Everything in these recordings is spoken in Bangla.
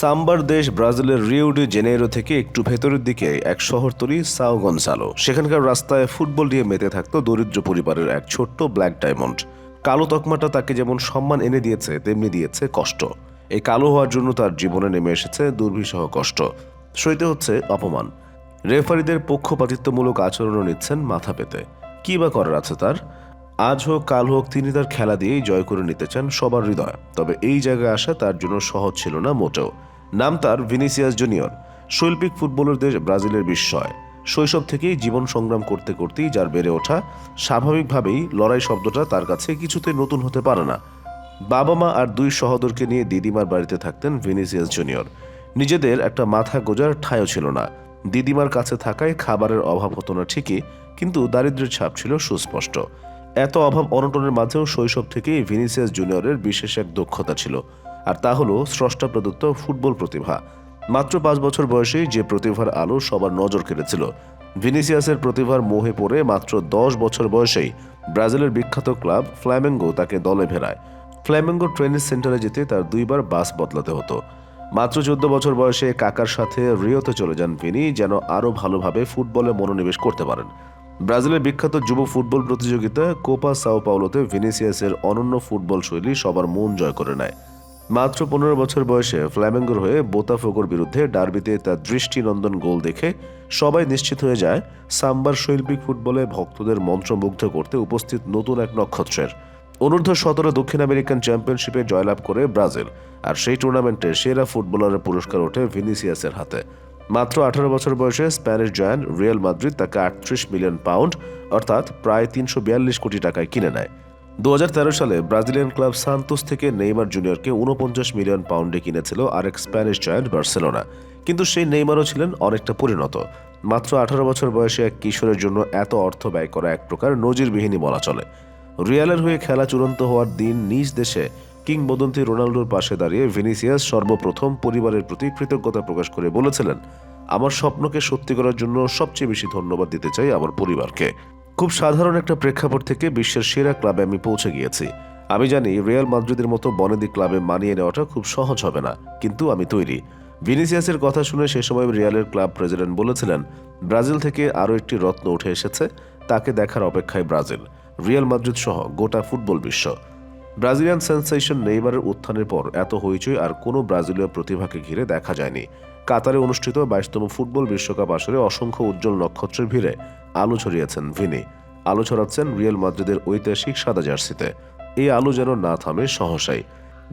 সাম্বার দেশ ব্রাজিলের রিওডি জেনেরো থেকে একটু ভেতরের দিকে এক শহরতলি, সাও গনসালো। সেখানকার রাস্তায় ফুটবল দিয়ে মেতে থাকত দরিদ্র পরিবারের এক ছোট্ট ব্ল্যাক ডায়মন্ড। কালো তকমাটা তাকে যেমন সম্মান এনে দিয়েছে, তেমনি দিয়েছে কষ্ট। এই কালো হওয়ার জন্য তার জীবনে নেমে এসেছে দুর্বিষহ কষ্ট। সইতে হচ্ছে অপমান। রেফারিদের পক্ষপাতিত্বমূলক আচরণও নিচ্ছেন মাথা পেতে। কী বা করার আছে তার? আজ হোক, কাল হোক, তিনি তার খেলা দিয়েই জয় করে নিতে চান সবার হৃদয়। তবে এই জায়গায় আসা তার জন্য সহজ ছিল না মোটেও। নাম তার ভিনিসিয়াস জুনিয়র, শৈল্পিক ফুটবলের দেশ ব্রাজিলের বিস্ময়। শৈশব থেকেই জীবন সংগ্রাম করতে করতেই যার বেড়ে ওঠা, স্বাভাবিকভাবেই লড়াই শব্দটা তার কাছে কিছুতে নতুন হতে পারে না। বাবা মা আর দুই সহোদরকে নিয়ে দিদিমার বাড়িতে থাকতেন ভিনিসিয়াস জুনিয়র। নিজেদের একটা মাথা গোজার ঠাঁইও ছিল না। দিদিমার কাছে থাকায় খাবারের অভাব হতো না ঠিকই, কিন্তু দারিদ্র্যের ছাপ ছিল সুস্পষ্ট। এত অভাব অনটনের মাঝেও শৈশব থেকেই ভিনিসিয়াস জুনিয়রের বিশেষ এক দক্ষতা ছিল। আর তা হলো স্রষ্টা প্রদত্ত ফুটবল প্রতিভা। মাত্র পাঁচ বছর বয়সেই যে প্রতিভার আলো সবার নজর কেড়েছিল। ভিনিসিয়াসের প্রতিভার মোহে পড়ে মাত্র দশ বছর বয়সেই ব্রাজিলের বিখ্যাত ক্লাব ফ্ল্যামেঙ্গো তাকে দলে ভেড়ায়। ফ্ল্যামেঙ্গো ট্রেনিং সেন্টারে যেতে তার দুইবার বাস বদলাতে হতো। মাত্র চোদ্দ বছর বয়সে কাকার সাথে রিওতে চলে যান ভিনি, যেন আরও ভালোভাবে ফুটবলে মনোনিবেশ করতে পারেন। ব্রাজিলের বিখ্যাত যুব ফুটবল প্রতিযোগিতা কোপা সাও পাওলোতে ভিনিসিয়াসের অনন্য ফুটবল শৈলী সবার মন জয় করে নেয়। মাত্র পনেরো বছর বয়সে ফ্ল্যামেঙ্গোর হয়ে বোতাফোগোর বিরুদ্ধে ডার্বিতে তার দৃষ্টিনন্দন গোল দেখে সবাই নিশ্চিত হয়ে যায় সাম্বার শৈল্পিক ফুটবলে ভক্তদের মন্ত্রমুগ্ধ করতে উপস্থিত নতুন এক নক্ষত্রের। অনূর্ধ্ব সতেরো দক্ষিণ আমেরিকান চ্যাম্পিয়নশিপে জয়লাভ করে ব্রাজিল, আর সেই টুর্নামেন্টে সেরা ফুটবলারের পুরস্কার ওঠে ভিনিসিয়াসের হাতে। মাত্র আঠারো বছর বয়সে স্প্যানিশ জয়ান্ট রিয়াল মাদ্রিদ তাকে আটত্রিশ মিলিয়ন পাউন্ড, অর্থাৎ প্রায় তিনশো বিয়াল্লিশ কোটি টাকায় কিনে নেয়। দু সালে ব্রাজিলিয়ান ক্লাব সান্তোস থেকে নেইমার জুনিয়রকে উনপঞ্চাশ মিলিয়ন পাউন্ডে কিনেছিল আরেক স্প্যানিশ জয়েন্ট বার্সেলোনা। কিন্তু সেই নেইমারও ছিলেন অনেকটা পরিণত। মাত্র আঠারো বছর বয়সে এক কিশোরের জন্য এত অর্থ ব্যয় করা এক প্রকার নজিরবিহীনই বলা চলে। রিয়ালের হয়ে খেলা চূড়ান্ত হওয়ার দিন নিজ দেশে কিংবদন্তি রোনাল্ডোর পাশে দাঁড়িয়ে ভিনিসিয়াস সর্বপ্রথম পরিবারের প্রতি কৃতজ্ঞতা প্রকাশ করে বলেছিলেন, আমার স্বপ্নকে সত্যি করার জন্য সবচেয়ে বেশি ধন্যবাদ দিতে চাই আমার পরিবারকে। খুব সাধারণ একটা প্রেক্ষাপট থেকে বিশ্বের সেরা ক্লাবে আমি পৌঁছে গিয়েছি। আমি জানি রিয়াল মাদ্রিদের মতো বনেদি ক্লাবে মানিয়ে নেওয়াটা খুব সহজ হবে না, কিন্তু আমি তৈরি। ভিনিসিয়াসের কথা শুনে সে সময় রিয়ালের ক্লাব প্রেসিডেন্ট বলেছিলেন, ব্রাজিল থেকে আরও একটি রত্ন উঠে এসেছে, তাকে দেখার অপেক্ষায় ব্রাজিল। রিয়াল মাদ্রিদ সহ গোটা ফুটবল বিশ্ব। ব্রাজিলিয়ান সেন্সেশন নেইমারের উত্থানের পর এত হইচই আর কোনো ব্রাজিলীয় প্রতিভাকে ঘিরে দেখা যায়নি। কাতারে অনুষ্ঠিত বাইশতম ফুটবল বিশ্বকাপ আসরে অসংখ্য উজ্জ্বল নক্ষত্রের ভিড়ে আলো ছড়িয়েছেন ভিনি। আলো ছড়াচ্ছেন রিয়েল মাদ্রিদের ঐতিহাসিক সাদা জার্সিতে। এই আলো যেন না থামে সহসাই।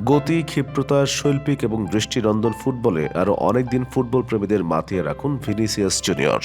গতি ক্ষিপ্রতা শৈল্পিক এবং দৃষ্টিনন্দন ফুটবলে আরও অনেকদিন ফুটবল প্রেমীদের মাতিয়ে রাখুন ভিনিসিয়াস জুনিয়র